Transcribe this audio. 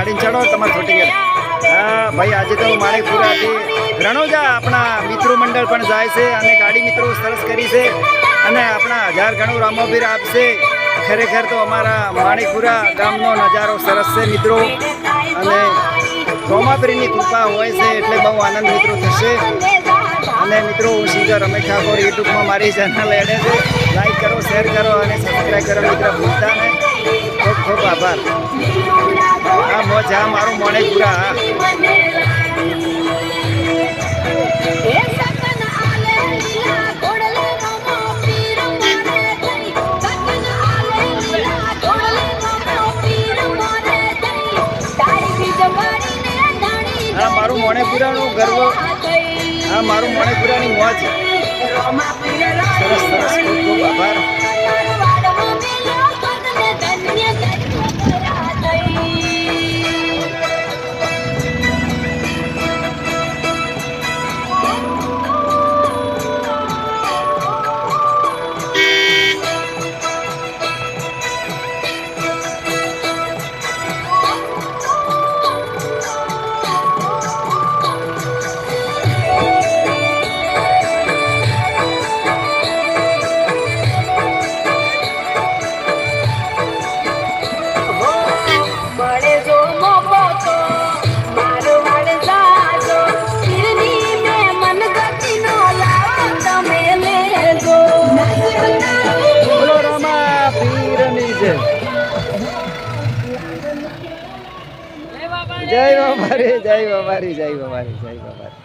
ગાડીને ચડો, તમારે છોટી હા, ભાઈ, આજે તો માણેકપુરાથી રણોજા આપણા મિત્રો મંડળ પણ જાય છે અને ગાડી મિત્રો સરસ કરી છે અને આપણા હજાર ઘણું રામોબીર આપશે. ખરેખર તો અમારા માણીપુરા ગામનો નજારો સરસ છે મિત્રો. અને રોમાપીરની કૃપા હોય છે એટલે બહુ આનંદ મિત્રો થશે. અને મિત્રો, હું સિંગર રમેશ ઠાકોર યુટ્યુબમાં મારી ચેનલ એડે છે. લાઈક કરો શેર કરો અને સબસ્ક્રાઈબ કરો મિત્રો. ભૂલતા ને ખૂબ ખૂબ આભાર. આ મોજ મારું મોણેપુરા હા આ મારું મોણેપુરાનું ગર્વ. આ મારું મોણેપુરાની મોજ. સરસ. જય બાબારી જય બાબારી જય બાબારી જય બાબારી.